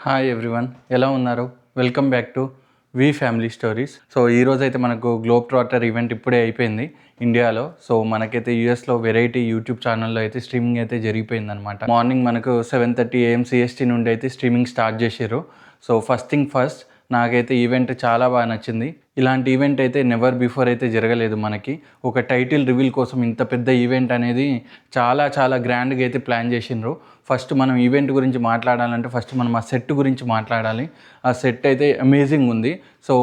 Hi everyone ఎలా ఉన్నారు? Welcome back to V family stories so ఈరోజు అయితే మనకు గ్లోబ్ ట్రాటర్ ఈవెంట్ ఇప్పుడే అయిపోయింది ఇండియాలో సో మనకైతే యూఎస్లో వెరైటీ యూట్యూబ్ ఛానల్లో అయితే స్ట్రీమింగ్ అయితే జరిగిపోయింది అనమాట మార్నింగ్ మనకు సెవెన్ థర్టీ ఏఎం సిఎస్టీ నుండి అయితే స్ట్రీమింగ్ స్టార్ట్ చేసారు సో ఫస్ట్ థింగ్ ఫస్ట్ నాకైతే ఈవెంట్ చాలా బాగా నచ్చింది. ఇలాంటి ఈవెంట్ అయితే నెవర్ బిఫోర్ అయితే జరగలేదు మనకి. ఒక టైటిల్ రివీల్ కోసం ఇంత పెద్ద ఈవెంట్ అనేది చాలా చాలా గ్రాండ్గా అయితే ప్లాన్ చేసిండ్రు. ఫస్ట్ మనం ఈవెంట్ గురించి మాట్లాడాలంటే ఫస్ట్ మనం ఆ సెట్ గురించి మాట్లాడాలి. ఆ సెట్ అయితే అమేజింగ్ ఉంది. సో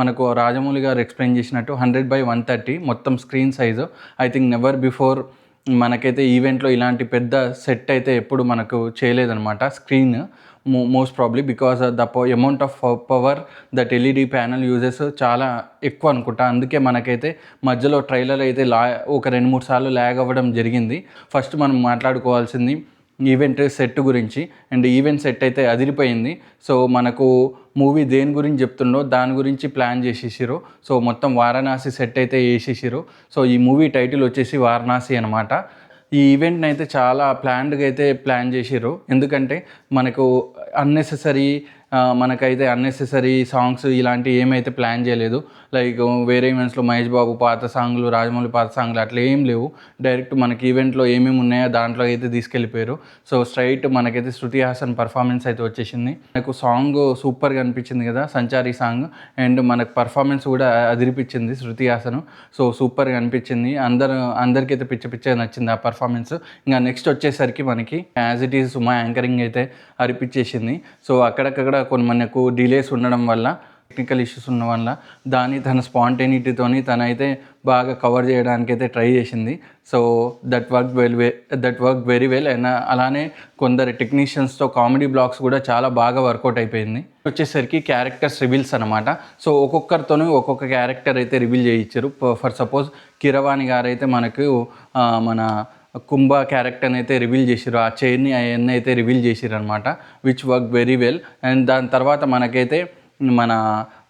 మనకు రాజమౌళి గారు ఎక్స్ప్లెయిన్ చేసినట్టు హండ్రెడ్ బై వన్ థర్టీ మొత్తం screen size I think never before మనకైతే ఈవెంట్లో ఇలాంటి పెద్ద సెట్ అయితే ఎప్పుడు మనకు చేయలేదనమాట screen most probably because the amount of power that LED panel uses చాలా ఎక్కువ అనుకుంటా. అందుకే మనకైతే మధ్యలో ట్రైలర్ అయితే లా ఒక రెండు మూడు సార్లు ల్యాగ్ అవ్వడం జరిగింది. ఫస్ట్ మనం మాట్లాడుకోవాల్సింది ఈవెంట్ సెట్ గురించి అండ్ ఈవెంట్ సెట్ అయితే అదిరిపోయింది. సో మనకు మూవీ దేని గురించి చెప్తుండో దాని గురించి ప్లాన్ చేసేసారు సో మొత్తం వారణాసి సెట్ అయితే వేసేసారు సో ఈ మూవీ టైటిల్ వచ్చేసి వారణాసి అనమాట ఈ ఈవెంట్ని అయితే చాలా ప్లాన్డ్గా అయితే ప్లాన్ చేసారు ఎందుకంటే మనకు అన్నెసెసరీ మనకైతే అన్నెసెసరీ సాంగ్స్ ఇలాంటివి ఏమైతే ప్లాన్ చేయలేదు. లైక్ వేరే ఈవెంట్స్లో మహేష్ బాబు పాత సాంగ్లు రాజమౌళి పాత సాంగ్లు అట్లా ఏం లేవు. డైరెక్ట్ మనకి ఈవెంట్లో ఏమేమి ఉన్నాయో దాంట్లో అయితే తీసుకెళ్ళిపోయారు. సో స్ట్రైట్ మనకైతే శృతి హాసన్ పర్ఫార్మెన్స్ అయితే వచ్చేసింది. నాకు సాంగ్ సూపర్గా అనిపించింది కదా సంచారి సాంగ్ అండ్ మనకు పర్ఫార్మెన్స్ కూడా అదిరిపించింది శృతి హాసన్. సో సూపర్గా అనిపించింది. అందరు అందరికైతే పిచ్చ పిచ్చగా నచ్చింది ఆ పర్ఫార్మెన్స్ ఇంకా నెక్స్ట్ వచ్చేసరికి మనకి as it is Suma anchoring అయితే అరిపించేసింది. సో అక్కడక్కడ కొన్ని మనకు డిలేస్ ఉండడం వల్ల టెక్నికల్ ఇష్యూస్ ఉన్న వల్ల దాన్ని తన స్పాంటేనిటీతోని తనైతే బాగా కవర్ చేయడానికి అయితే ట్రై చేసింది. So that work well way that work very well and అలానే కొందరు టెక్నీషియన్స్తో కామెడీ బ్లాగ్స్ కూడా చాలా బాగా వర్కౌట్ అయిపోయింది. వచ్చేసరికి క్యారెక్టర్స్ రివీల్స్ అనమాట సో ఒక్కొక్కరితోనూ ఒక్కొక్క క్యారెక్టర్ అయితే రివీల్ చేయించారు ఫర్ సపోజ్ కిరవాణి గారు అయితే మనకు మన కుంభ క్యారెక్టర్ని అయితే రివీల్ చేసిరు ఆ చైర్ని అవన్నీ అయితే రివీల్ చేసిరు అనమాట which work very well and దాని తర్వాత మనకైతే మన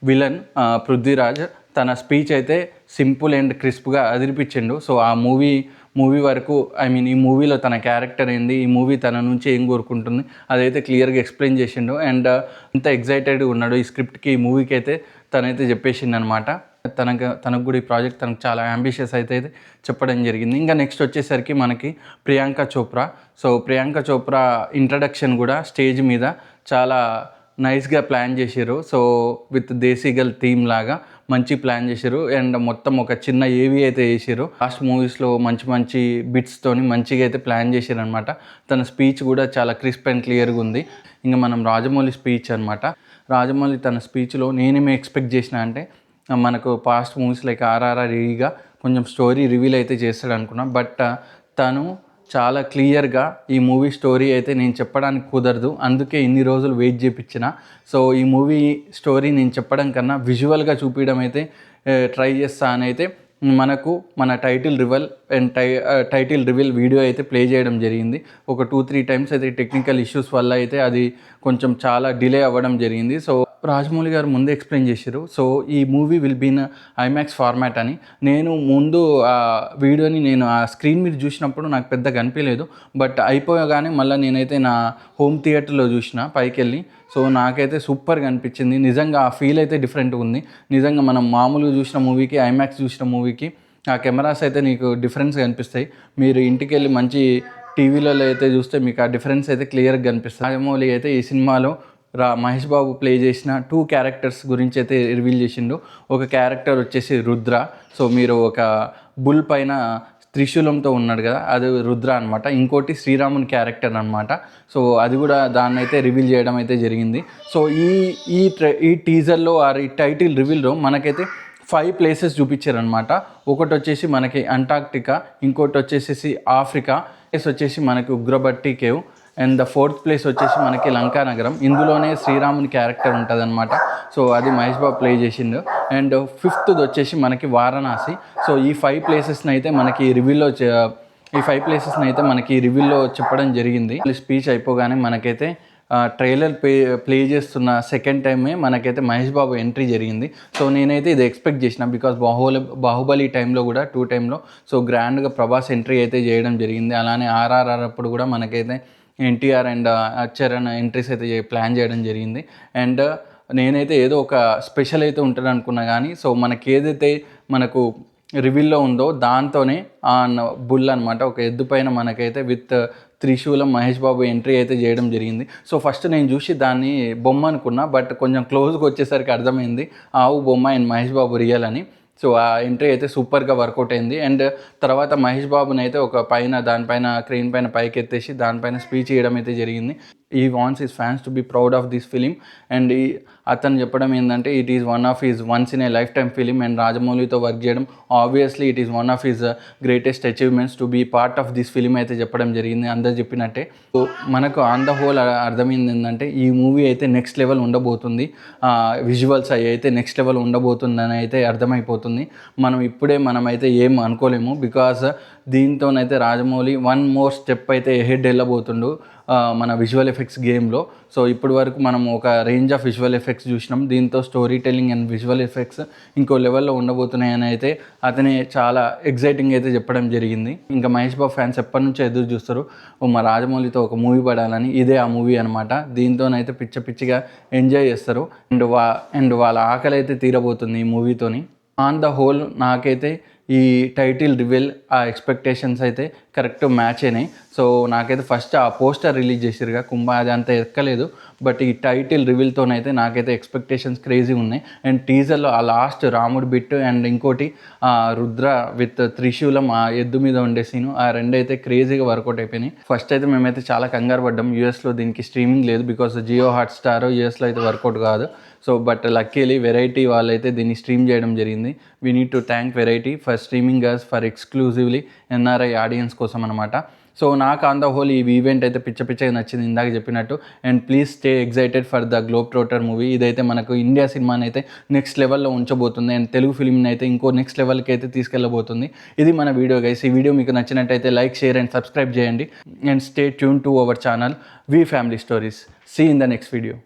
విలన్ పృథ్వీరాజ్ తన స్పీచ్ అయితే సింపుల్ అండ్ క్రిస్ప్గా అదిరిపించిండు. సో ఆ మూవీ మూవీ వరకు ఐ మీన్ ఈ మూవీలో తన క్యారెక్టర్ ఏంది ఈ మూవీ తన నుంచి ఏం కోరుకుంటుంది అదైతే క్లియర్గా ఎక్స్ప్లెయిన్ చేసిండు. అండ్ ఎంత ఎగ్జైటెడ్గా ఉన్నాడు ఈ స్క్రిప్ట్కి ఈ మూవీకి అయితే తనైతే చెప్పేసిండు అనమాట తనకు తనకు కూడా ఈ ప్రాజెక్ట్ తనకు చాలా అంబిషియస్ అయితే చెప్పడం జరిగింది. ఇంకా నెక్స్ట్ వచ్చేసరికి మనకి ప్రియాంక చోప్రా. సో ప్రియాంక చోప్రా ఇంట్రడక్షన్ కూడా స్టేజ్ మీద చాలా నైస్గా ప్లాన్ చేసారు సో విత్ దేశీగల్ థీమ్ లాగా మంచి ప్లాన్ చేశారు. అండ్ మొత్తం ఒక చిన్న ఏవి అయితే వేసారు లాస్ట్ మూవీస్లో మంచి మంచి బిట్స్తోని మంచిగా అయితే ప్లాన్ చేశారు అనమాట తన స్పీచ్ కూడా చాలా క్రిస్ప్ అండ్ క్లియర్గా ఉంది. ఇంకా మనం రాజమౌళి స్పీచ్ అనమాట రాజమౌళి తన స్పీచ్లో నేనేమి ఎక్స్పెక్ట్ చేసిన అంటే మనకు పాస్ట్ మూవీస్ లైక్ ఆర్ఆర్ఆర్ ఈగా కొంచెం స్టోరీ రివీల్ అయితే చేస్తాడు అనుకున్నా బట్ uh, తను చాలా క్లియర్గా ఈ మూవీ స్టోరీ అయితే నేను చెప్పడానికి కుదరదు. అందుకే ఇన్ని రోజులు వెయిట్ చేయించిన సో ఈ మూవీ స్టోరీ నేను చెప్పడం కన్నా విజువల్గా చూపించడం అయితే ట్రై చేస్తా అని అయితే మనకు మన టైటిల్ రివల్ అండ్ టై టైటిల్ రివీల్ వీడియో అయితే ప్లే చేయడం జరిగింది. ఒక టూ త్రీ టైమ్స్ అయితే టెక్నికల్ ఇష్యూస్ వల్ల అయితే అది కొంచెం చాలా డిలే అవ్వడం జరిగింది. సో రాజమౌళి గారు ముందే ఎక్స్ప్లెయిన్ చేశారు. సో ఈ movie will been IMAX format అని. నేను ముందు ఆ వీడియోని నేను ఆ స్క్రీన్ మీద చూసినప్పుడు నాకు పెద్దగా అనిపించలేదు బట్ అయిపోయగానే మళ్ళీ నేనైతే నా హోమ్ థియేటర్లో చూసిన పైకి వెళ్ళి సో నాకైతే సూపర్గా అనిపించింది నిజంగా ఆ ఫీల్ అయితే డిఫరెంట్గా ఉంది. నిజంగా మనం మామూలుగా చూసిన మూవీకి ఐమాక్స్ చూసిన మూవీకి ఆ కెమెరాస్ అయితే నీకు డిఫరెన్స్ కనిపిస్తాయి. మీరు ఇంటికి వెళ్ళి మంచి టీవీలలో అయితే చూస్తే మీకు ఆ డిఫరెన్స్ అయితే క్లియర్గా కనిపిస్తుంది. రాజమౌళి అయితే ఈ సినిమాలో రా మహేష్ బాబు ప్లే చేసిన టూ క్యారెక్టర్స్ గురించి అయితే రివీల్ చేసిండు. ఒక క్యారెక్టర్ వచ్చేసి రుద్ర. సో మీరు ఒక బుల్ పైన త్రిశూలంతో ఉన్నాడు కదా అది రుద్ర అనమాట ఇంకోటి శ్రీరాముని క్యారెక్టర్ అనమాట సో అది కూడా దాన్ని అయితే రివీల్ చేయడం అయితే జరిగింది. సో ఈ ఈ ఈ టీజర్లో ఆర్ ఈ టైటిల్ రివీల్లో మనకైతే ఫైవ్ ప్లేసెస్ చూపించారనమాట ఒకటి వచ్చేసి మనకి అంటార్క్టికా ఇంకోటి వచ్చేసి ఆఫ్రికా ప్లేస్ వచ్చేసి మనకి ఉగ్రబట్టి cave and the fourth place వచ్చేసి మనకి లంకా నగరం. ఇందులోనే శ్రీరాముని క్యారెక్టర్ ఉంటుంది సో అది మహేష్ బాబు ప్లే చేసిండు. అండ్ ఫిఫ్త్ది వచ్చేసి మనకి వారణాసి. సో ఈ ఫైవ్ ప్లేసెస్ని అయితే మనకి రివ్యూలో ఈ ఫైవ్ ప్లేసెస్ని అయితే మనకి రివ్యూలో చెప్పడం జరిగింది. స్పీచ్ అయిపోగానే మనకైతే ట్రైలర్ ప్లే ప్లే చేస్తున్న సెకండ్ టైమే మనకైతే మహేష్ బాబు ఎంట్రీ జరిగింది. సో నేనైతే ఇది ఎక్స్పెక్ట్ చేసిన బికాస్ బాహుబలి బాహుబలి టైంలో కూడా టూ టైంలో సో గ్రాండ్గా ప్రభాస్ ఎంట్రీ అయితే చేయడం జరిగింది. అలానే ఆర్ఆర్ఆర్ అప్పుడు కూడా మనకైతే ఎన్టీఆర్ అండ్ చరణ్ ఎంట్రీస్ అయితే ప్లాన్ చేయడం జరిగింది. అండ్ నేనైతే ఏదో ఒక స్పెషల్ అయితే ఉంటుంది అనుకున్నా కానీ సో మనకి ఏదైతే మనకు రివీల్లో ఉందో దాంతోనే ఆ బుల్ అనమాట ఒక ఎద్దు పైన మనకైతే విత్ త్రిశూలం మహేష్ బాబు ఎంట్రీ అయితే చేయడం జరిగింది. సో ఫస్ట్ నేను చూసి దాన్ని బొమ్మ అనుకున్నా బట్ కొంచెం క్లోజ్గా వచ్చేసరికి అర్థమైంది ఆవు బొమ్మ అండ్ మహేష్ బాబు రియల్ అని. సో ఆ ఎంట్రీ అయితే సూపర్గా వర్కౌట్ అయింది. అండ్ తర్వాత మహేష్ బాబుని అయితే ఒక పైన దానిపైన క్రెయిన్ పైన పైకి ఎత్తేసి దానిపైన స్పీచ్ ఇవ్వడం అయితే జరిగింది. He wants his fans to be proud of this film and ఈ అతను చెప్పడం ఏంటంటే it is one of his once in a life time film and రాజమౌళితో work చేయడం. Obviously it is one of his greatest achievements to be part of this film అయితే చెప్పడం జరిగింది. అందరు చెప్పినట్టే. సో మనకు ఆన్ ద హోల్ అర్థమైంది ఏంటంటే ఈ మూవీ అయితే నెక్స్ట్ లెవెల్ ఉండబోతుంది. విజువల్స్ అవి అయితే నెక్స్ట్ లెవెల్ ఉండబోతుందని అయితే అర్థమైపోతుంది. మనం ఇప్పుడే మనం అయితే ఏం అనుకోలేము బికాస్ దీంతోనైతే రాజమౌళి వన్ మోర్ స్టెప్ అయితే హెడ్ వెళ్ళబోతుండు మన విజువల్ ఎఫెక్ట్స్ గేమ్లో సో ఇప్పటి వరకు మనం ఒక రేంజ్ ఆఫ్ విజువల్ ఎఫెక్ట్స్ చూసినాం. దీంతో story telling and visual effects ఇంకో లెవెల్లో ఉండబోతున్నాయని అయితే అతని చాలా ఎగ్జైటింగ్ అయితే చెప్పడం జరిగింది. ఇంకా మహేష్ బాబు ఫ్యాన్స్ ఎప్పటి నుంచో ఎదురు చూస్తారు. మా రాజమౌళితో ఒక మూవీ పడాలని ఇదే ఆ మూవీ అనమాట దీంతోనైతే పిచ్చ పిచ్చిగా ఎంజాయ్ చేస్తారు. అండ్ వా అండ్ వాళ్ళ ఆకలి అయితే తీరబోతుంది ఈ మూవీతోని ఆన్ ద హోల్ నాకైతే ఈ టైటిల్ రివీల్ ఆ ఎక్స్పెక్టేషన్స్ అయితే కరెక్ట్ మ్యాచ్ అయినాయి. సో నాకైతే ఫస్ట్ ఆ పోస్టర్ రిలీజ్ చేసిరుగా కుంభ అది అంత ఎక్కలేదు. బట్ ఈ టైటిల్ రివీల్తోనైతే నాకైతే ఎక్స్పెక్టేషన్స్ క్రేజీ ఉన్నాయి. అండ్ టీజర్లో ఆ లాస్ట్ రాముడు బిట్ అండ్ ఇంకోటి ఆ రుద్ర విత్ త్రిశూలం ఆ ఎద్దు మీద ఉండే సీను ఆ రెండు అయితే క్రేజీగా వర్కౌట్ అయిపోయినాయి. ఫస్ట్ అయితే మేమైతే చాలా కంగారు పడ్డాం. యూఎస్లో దీనికి స్ట్రీమింగ్ లేదు బికాస్ జియో హాట్ స్టార్ యూఎస్లో అయితే వర్కౌట్ కాదు. సో బట్ లక్కీలీ వెరైటీ వాళ్ళైతే దీన్ని స్ట్రీమ్ చేయడం జరిగింది. We need to thank Variety for streaming us for exclusively NRI audience కోసం అనమాట సో నాకు ఆన్ ద హోల్ ఈ ఈవెంట్ అయితే పిచ్చ పిచ్చగా నచ్చింది ఇందాక చెప్పినట్టు. And please stay excited for the globe trotter movie ఇదైతే మనకు ఇండియా సినిమాని అయితే నెక్స్ట్ లెవెల్లో ఉంచబోతుంది. అండ్ తెలుగు ఫిలింని అయితే ఇంకో నెక్స్ట్ లెవెల్కి అయితే తీసుకెళ్ళబోతుంది. ఇది మన వీడియో గైస్ ఈ వీడియో మీకు నచ్చినట్టయితే లైక్ షేర్ అండ్ సబ్స్క్రైబ్ చేయండి. And stay tune to our channel V family stories see in the next video